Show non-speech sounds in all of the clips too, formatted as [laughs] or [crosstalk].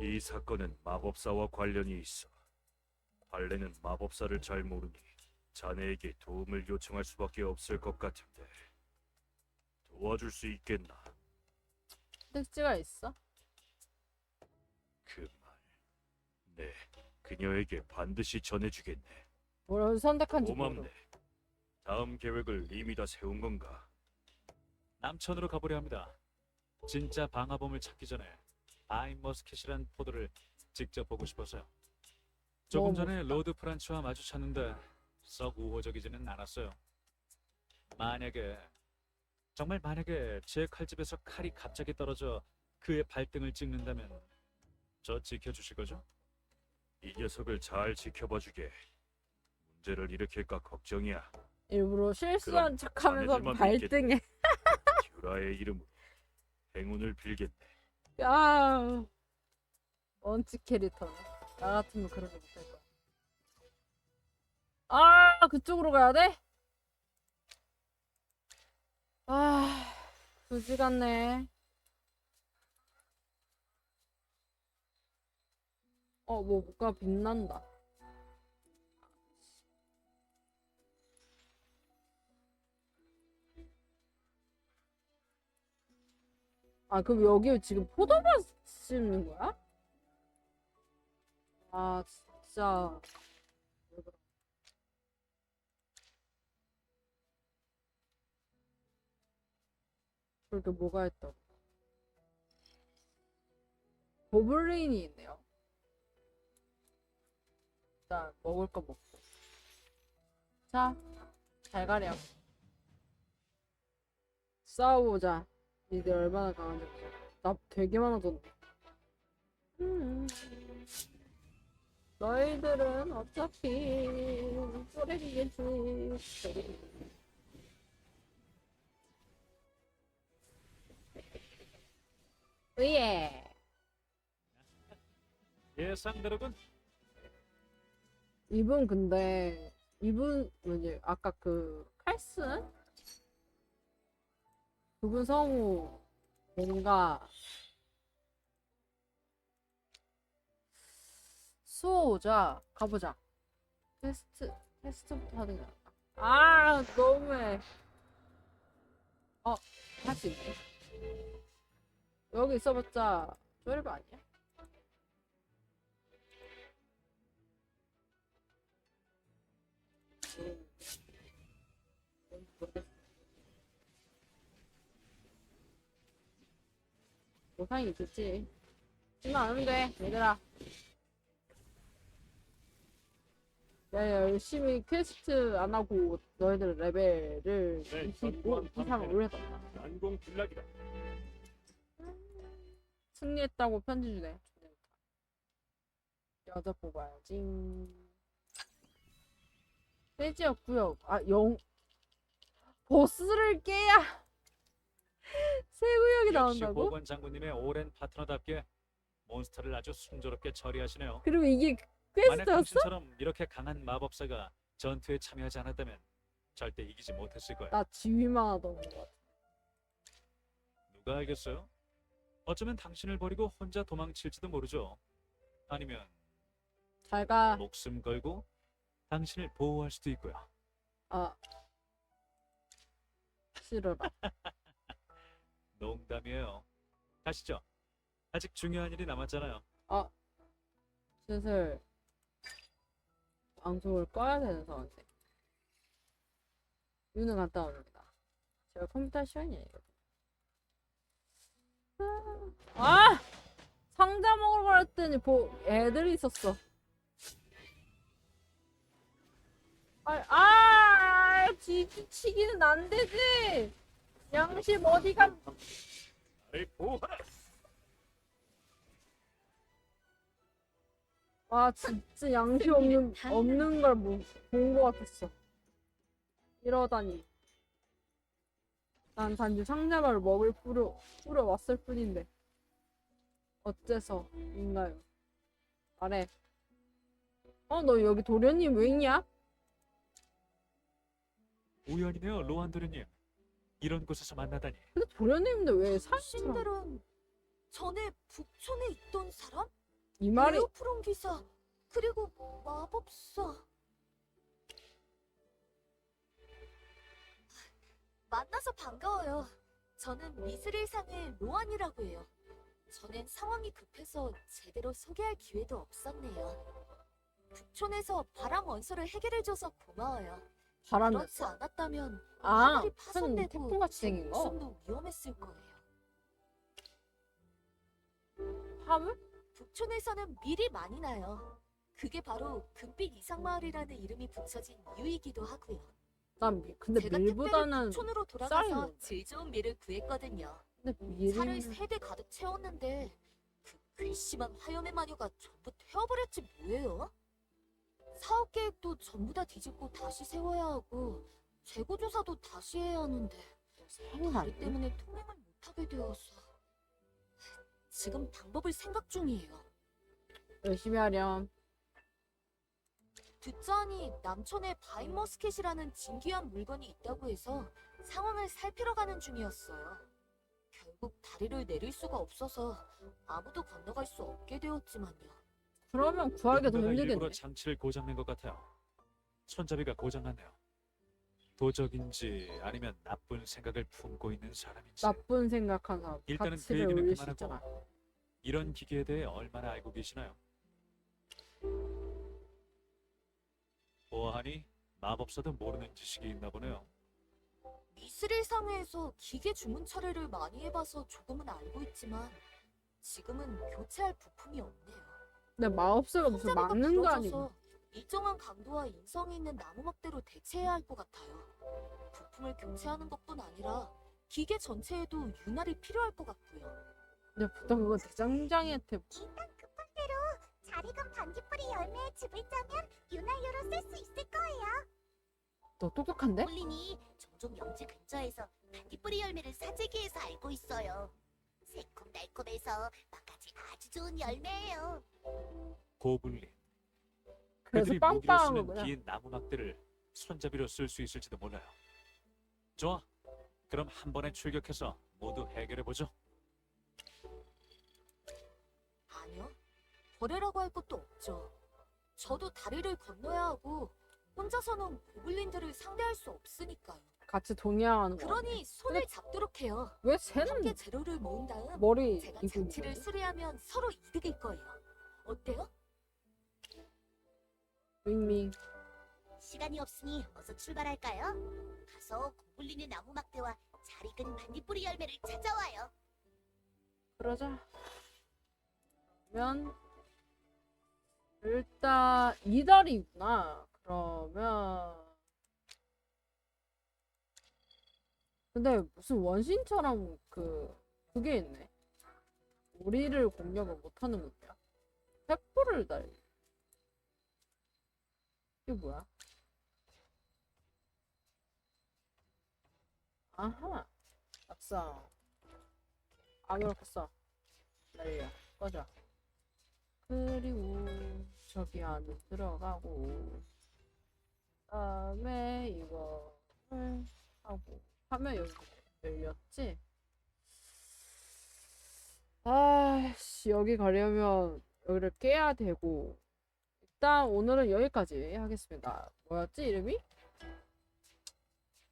이 사건은 마법사와 관련이 있어. 발레는 마법사를 잘 모르니 자네에게 도움을 요청할 수밖에 없을 것 같은데 도와줄 수 있겠나? 택지가 있어? 그 말. 네, 그녀에게 반드시 전해주겠네. 뭘 선택한지 모르. 고맙네. 다음 계획을 이미 다 세운 건가? 남천으로 가보려 합니다. 진짜 방화범을 찾기 전에 아임머스켓이란 포도를 직접 보고 싶어서요. 조금 전에. 로드 프란츠와 마주쳤는데 썩 우호적이지는 않았어요. 만약에 정말 만약에 제 칼집에서 칼이 갑자기 떨어져 그의 발등을 찍는다면 저 지켜주실 거죠? 이 녀석을 잘 지켜봐주게. 문제를 일으킬까 걱정이야. 일부러 실수한 그럼 척하면서 자네들만 발등에 듀라의 [laughs] 이름으로 행운을 빌겠네. 야 원칙 캐릭터. 나 같으면 그러지 못할 거야. 아 그쪽으로 가야 돼? 아 그지 같네. 어뭐 뭐가 빛난다 아 그럼 여기 지금 포도밭 심는 거야? 아 진짜. 그렇게 뭐가 있다고? 고블린이 있네요. 일단 먹을 거 먹고. 자 잘 가렴. 싸워보자 니들 얼마나 강한지 보자. 나 되게 많아졌네 음. 너희들은 어차피 쓰레기겠지. 으예. 예상대로군. 이분 근데 이분 뭐지 아까 그 칼슨 그분 성우 뭔가 수호자 가보자. 테스트 테스트부터 하는 게 낫다. 아 너무해. 어할 수 있네. 여기 있어봤자 쪼리바 아니야? 보상이 있겠지. 지만 안 하면 돼, 얘들아. 야, 열심히 퀘스트 안 하고 너희들 레벨을 네, 25 전투한 이상 방패는 올려서 난공 불락이다. 승리했다고 편지 주네. 여자 뽑아야지. 세지역 구역. 아, 영. 보스를 깨야 새 구역이 역시 나온다고? 보건 장군님의 오랜 파트너답게 몬스터를 아주 순조롭게 처리하시네요. 그리고 이게 만약 퀘스트였어? 당신처럼 이렇게 강한 마법사가 전투에 참여하지 않았다면 절대 이기지 못했을 거야. 나 지휘만 하던 것 같아. 누가 알겠어요? 어쩌면 당신을 버리고 혼자 도망칠지도 모르죠. 아니면 잘 가. 목숨 걸고 당신을 보호할 수도 있고요. 아. 싫어라. [laughs] 농담이에요. 가시죠. 아직 중요한 일이 남았잖아요. 슬슬 방송을 꺼야 되는 상황인데. 유는 갔다 옵니다. 제가 컴퓨터 시간이 아니거든. 아! 상자 먹으러 갔더니 보 애들이 있었어. 아, 아, 지지치기는 안 되지. 양심 어디가? 나를 보호하라. 아, 진짜 양심 없는 없는 걸본것 같았어. 이러다니. 난 단지 상자마를 먹을 뿌려 뿌려 왔을 뿐인데 어째서인가요? 말해. 어, 너 여기 도련님 왜 있냐? 우연이네요, 로한 도련님. 이런 곳에서 만나다니. 근데 도련님인데 왜 사람처럼? 신들은 전에 북촌에 있던 사람? 이 말이 에어프론 기사 그리고 마법사 만나서 반가워요. 저는 미스릴상의 로안이라고 해요. 저는 상황이 급해서 제대로 소개할 기회도 없었네요. 북촌에서 바람 원소를 해결해줘서 고마워요. 바람이 그렇지 않았다면 아 하늘이 무슨 파손되고 태풍같이 생긴 거? 목숨도 위험했을 거예요. 화물? 북촌에서는 밀이 많이 나요. 그게 바로 금빛 이상 마을이라는 이름이 붙여진 이유이기도 하고요. 난 미, 근데 제가 밀보다는 특별히 북촌으로 쌀이 돌아가서 질 좋은 밀을 구했거든요. 근데 차를 밀이 세대 가득 채웠는데 그 괘씸한 화염의 마녀가 전부 태워버렸지 뭐예요? 사업 계획도 전부 다 뒤집고 다시 세워야 하고 재고 조사도 다시 해야 하는데 다리 때문에 통행을 못하게 되어서 지금 방법을 생각 중이에요. 열심히 하렴. 듣자니 남촌에 바인머스켓이라는 진귀한 물건이 있다고 해서 상황을 살피러 가는 중이었어요. 결국 다리를 내릴 수가 없어서 아무도 건너갈 수 없게 되었지만요. 그러면 구하기가 더 힘들겠네. 일부러 장치를 고장낸 것 같아요. 손잡이가 고장났네요. 도적인지 아니면 나쁜 생각을 품고 있는 사람인지 나쁜 생각한 사람 일단은 그 가치를 얘기는 올릴 수 그만하고. 이런 기계에 대해 얼마나 알고 계시나요? 보아하니 마법사도 모르는 지식이 있나 보네요. 미스릴 상회에서 기계 주문 처리를 많이 해봐서 조금은 알고 있지만 지금은 교체할 부품이 없네요. 근데 마법사가 무슨 막는 거 부러져서 아니고 일정한 강도와 인성이 있는 나무 막대로 대체해야 할 것 같아요. 부품을 교체하는 것뿐 아니라 기계 전체에도 윤활이 필요할 것 같고요. 근데 보통 그거 대장장이한테 일단 급한 대로 잘 익은 반딧불이 열매에 즙을 짜면 윤활유로 쓸 수 있을 거예요. 너 똑똑한데? 홀린이 종종 영지 근처에서 반딧불이 열매를 사재기 해서 알고 있어요. 새콤달콤해서 맛까지 아주 좋은 열매예요. 고블린. 그래서 그들이 무기로 거구나. 긴 나무 막대를 손잡이로 쓸 수 있을지도 몰라요. 좋아. 그럼 한 번에 출격해서 모두 해결해 보죠. 아니요. 거래라고 할 것도 없죠. 저도 다리를 건너야 하고 혼자서는 고블린들을 상대할 수 없으니까요. 같이 동의하는 거. 그러니 손을 잡도록 해요. 왜 함께 쟤는 재료를 모은 다음 머리 제가 이고 장치를? 수리하면 서로 이득일 거예요. 어때요? 밍밍. 시간이 없으니 어서 출발할까요? 가서 고블린의 나무 막대와 잘 익은 반딧불이 열매를 찾아와요. 그러자. 그러면 일단 이달이구나. 그러면 근데 무슨 원신처럼 그 그게 있네. 우리를 공격을 못하는 거야. 횃불을 달. 이게 뭐야? 아하. 악상. 악이렇게 써. 날려 꺼져 그리고 저기 안에 들어가고 그다음에 이거를 하고 하면 여기 열렸지 아씨 여기 가려면 여기를 깨야 되고 일단 오늘은 여기까지 하겠습니다 뭐였지 이름이?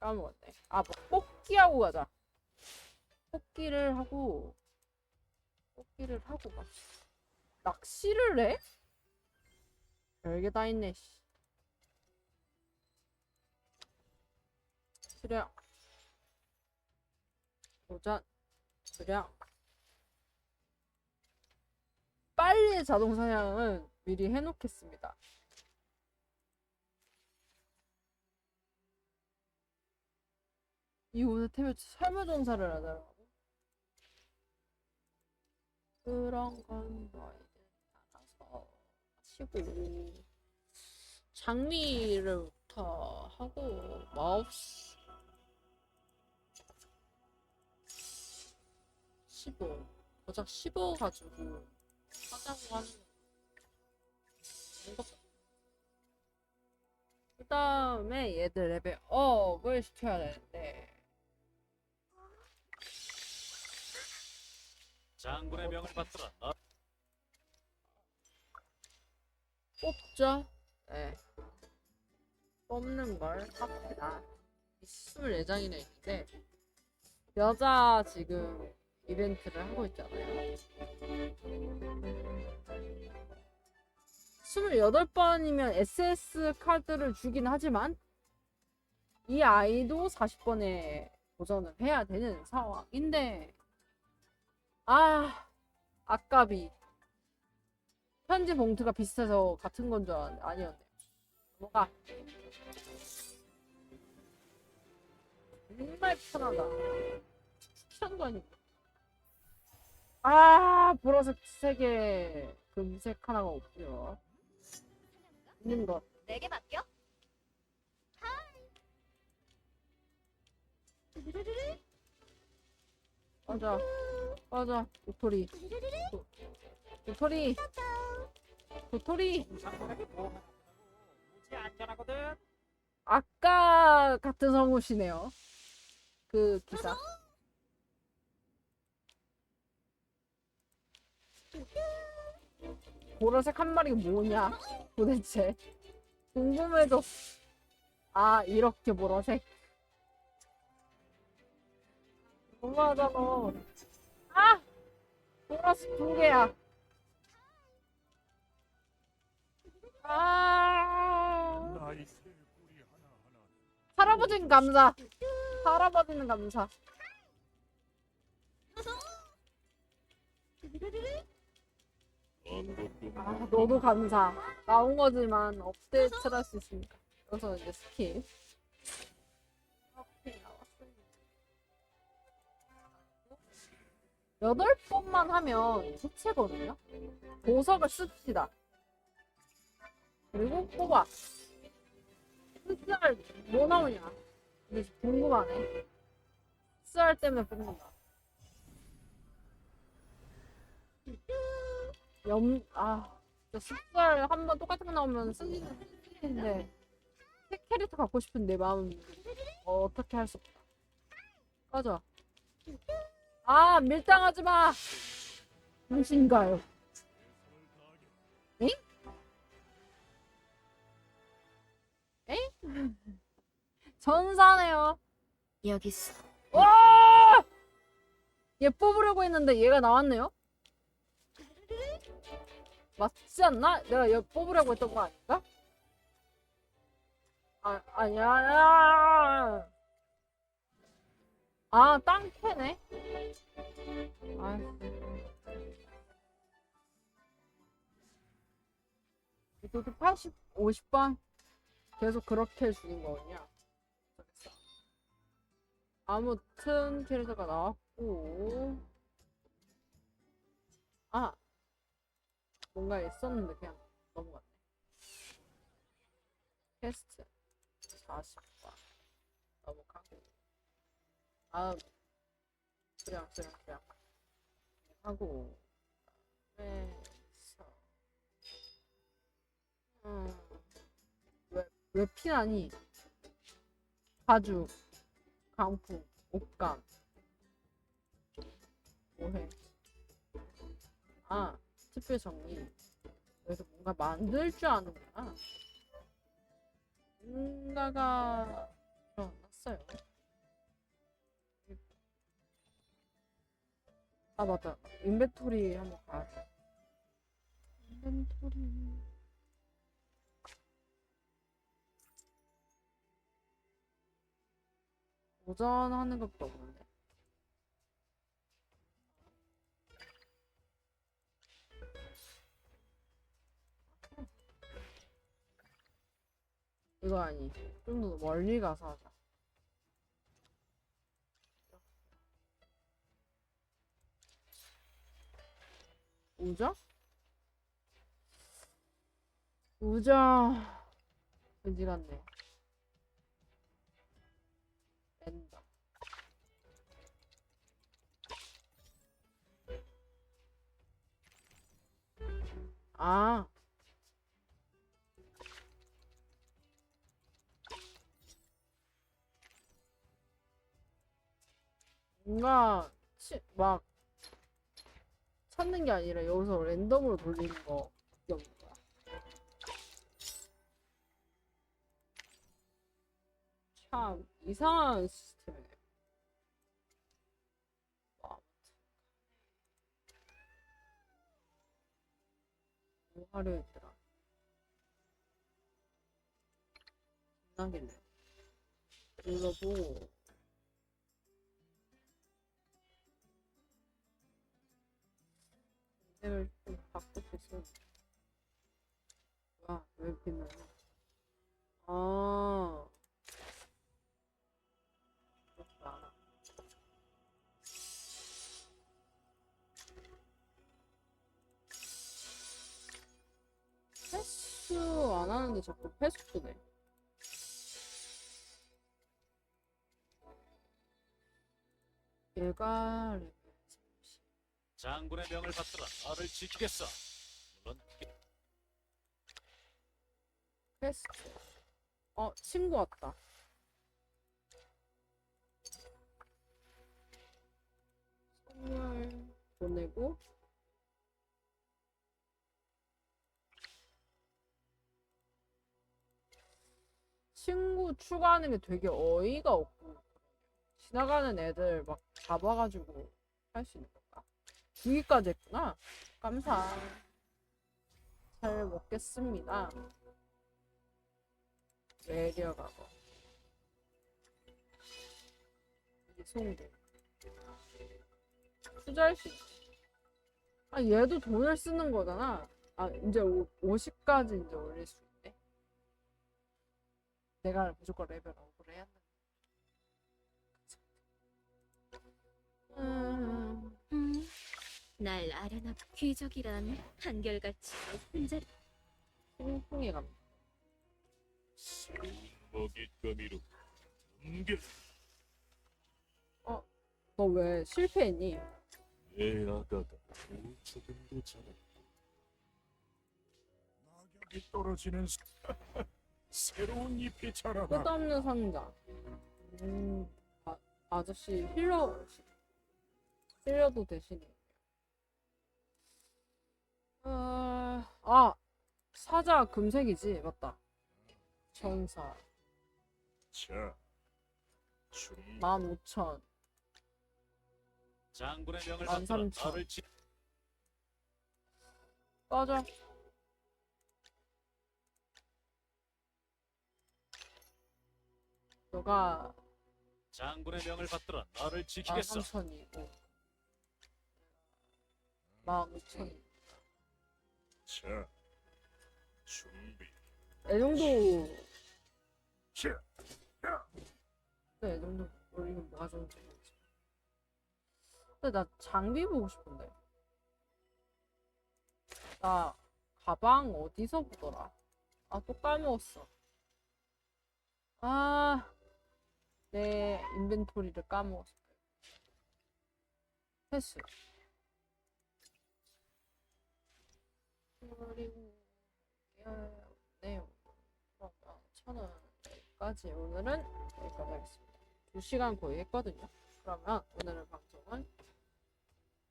까먹었네 아 뭐 뽑기하고 가자 뽑기를 하고 뽑기를 하고 막 낚시를 해? 별게 다 있네 씨. 수량 도전 수량 빨리 자동 사냥은 미리 해놓겠습니다. 이곳에 태면 설무종사를 하더라고? 그런 건 너희들 알아서 하시고. 장미를부터 하고 마우스 15 고작 15 가지고 하자고 하는 그 다음에 얘들 레벨 업을 시켜야 되는데 장군의 명을 받들어. 어, 뽑죠. 네. 뽑는 걸 합니다. 24장이나 있는데 여자 지금 이벤트를 하고 있잖아요. 28번이면 SS 카드를 주긴 하지만 이 아이도 40번에 도전을 해야 되는 상황인데 아 아깝이. 편지 봉투가 비슷해서 같은 건 줄 아니었네. 뭐가 정말 편하다. 추천도 아니고 아 보라색 세개. 금색 하나가 없고요. 있는 것 내게 맡겨? 맞아 맞아 도토리. 도, 도토리. 도토리. 무지 안전하거든. 아까 같은 성우시네요. 그 기사 보라색 한 마리가 뭐냐 도대체? 궁금해졌어 아 이렇게 보라색? 너무하잖아. 아! 보라색 두 개야. 아! 할아버지는 감사. 할아버지는 감사. 아, 너도 감사. 나온 거지만 업데이트를 할 수 있으니까. 그래서 이제 스킵. 오케이, 나왔습니다. 여덟 번만 하면 해체거든요. 보석을 씁시다. 그리고 뽑아. 흑살 뭐 나오냐? 이게 궁금하네. 흑살 때문에 뽑는다. 염, 아, 진짜 습살 한번 똑같은 거 나오면 쓰기는 쓰기인데 새 캐릭터 갖고 싶은 내 마음 어, 어떻게 할 수 없다. 꺼져. 아, 밀당하지 마. 당신가요? 엥? 엥? 전사네요. 여기 있어. 와! 얘 뽑으려고 했는데 얘가 나왔네요? 맞지 않나? 내가 얘 뽑으려고 했던 거 아닌가? 아, 아니야. 아니야. 아, 땅캐네? 아. 이것도 80, 50번? 계속 그렇게 주는? 모르겠어. 아무튼 캐릭터가 나왔고 아 뭔가 있었는데 그냥 넘어갔네. 퀘스트. 40번 넘어가고. 아 그냥 그냥 그냥. 하고. 그래서. 음왜 피나니? 가죽 강풍, 옷감, 뭐해? 아, 특별 정리. 여기서 뭔가 만들 줄 아는구나. 뭔가가 일어났어요. 아 맞다. 인벤토리 한번 가야 돼. 인벤토리. 도전하는 것도 없는 이거 아니. 좀 더 멀리 가서 하자. 우정? 우정. 그지 같네. 랜덤. 아. 뭔가 치, 막 찾는 게 아니라 여기서 랜덤으로 돌리는 거 기억 거야. 참 이상한 시스템이네. 뭐 하려 했더라. 나겠네. 눌러보고. 인생을 좀 있으면. 뭐야, 왜 비밀? 아. 그렇구나. 패스 안 하는데 자꾸 패스 주네. 얘가 레벨 30. 장군의 명을 받들어 너를 지키겠어. 물론 그게 패스. 어, 친구 왔다. 선물 보내고 친구 추가하는 게 되게 어이가 없고 지나가는 애들 막 잡아가지고 할 수 있는? 주기까지 했구나. 감사. 잘 먹겠습니다. 내려가고 이게 송도 투자할 수. 아 얘도 돈을 쓰는 거잖아 아 이제 50까지 이제 올릴 수 있네 내가 무조건 레벨 업을 해야 음, 음, 날 아련한 귀족이란 한결같이 혼자 퐁퐁해 갑니다 먹잇감이로 넘겨 너 왜 실패했니? 내 아가가 조금도 자랐다 낙엽이 떨어지는 수- [laughs] 새로운 잎이 자라나 끝없는 상자. 음, 아, 아저씨 힐러 힐러도 되시네. 아, 아 사자 금색이지 맞다. 전사 자 춤, 15,000 장군의 명을 만 받들어 삼천. 너를 지 꺼져. 너가 장군의 명을 받들어 너를 지키겠어. 13,000이고 15,000. 자 준비 이 정도 자 네, 이 정도 올리면 뭐가 좋은지 모르겠어. 근데 나 장비 보고 싶은데. 나 가방 어디서 보더라? 아, 또 까먹었어. 아, 내 인벤토리를 까먹었어. 패스. 그리고, 네, 그러면 천원 여기까지. 오늘은 여기까지 하겠습니다. 2시간 거의 했거든요. 그러면 오늘의 방송은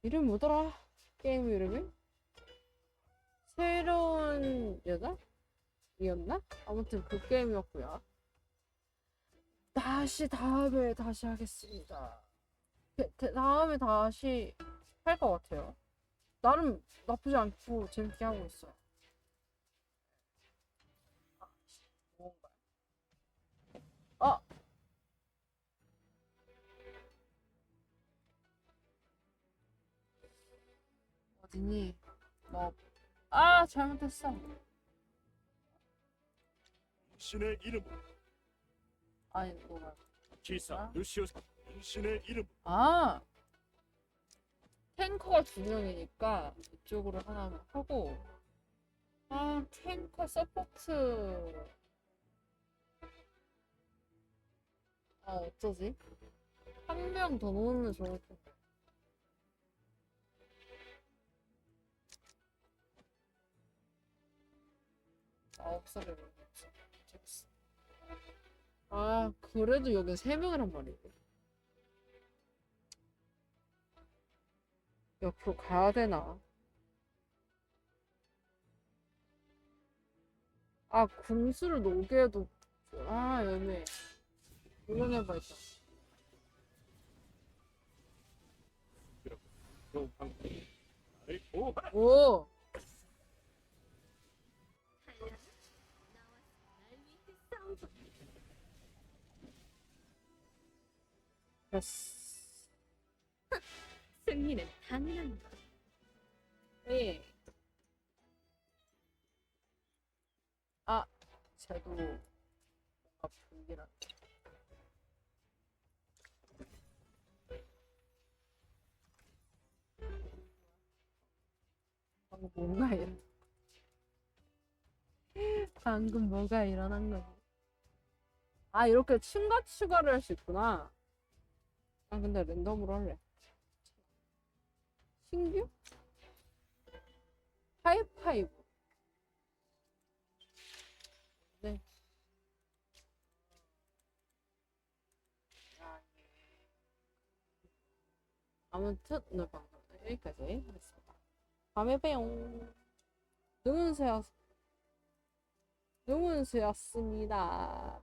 이름 뭐더라? 게임 이름이? 새로운 여자? 이었나? 아무튼 그 게임이었고요. 다시 다음에 다시 하겠습니다. 다음에 다시 할 것 같아요. 나름 나쁘지 않고 재밌게 하고 있어요. 아, 뭔가. 아! 어디니? 너, 아, 잘못했어. 신의 이름 아니, 너가. 기사 루시우스 신의 이름 아! 탱커가 두 명이니까 이쪽으로 하나 하고, 아, 탱커 서포트. 아, 어쩌지? 한 명 더 넣으면 좋을 텐데. 아홉 살에. 아, 그래도 여기 세 명이란 말이고. 옆으로 가야 되나? 아, 궁수를 녹여도, 아, 애매해. 물론해봐 일단. 오. 됐어. 승리는 당연한 것. 예. 아, 뭔가 불길한. 방금 뭔가 일 방금 뭐가 일어난 거지? 아, 이렇게 층가 추가를 할 수 있구나. 아, 근데 랜덤으로 할래. 신규? 하이파이브. 네. 아무튼 오늘 방송은 여기까지 하겠습니다. 다음에 봬요. 능은새였, 능은새였습니다.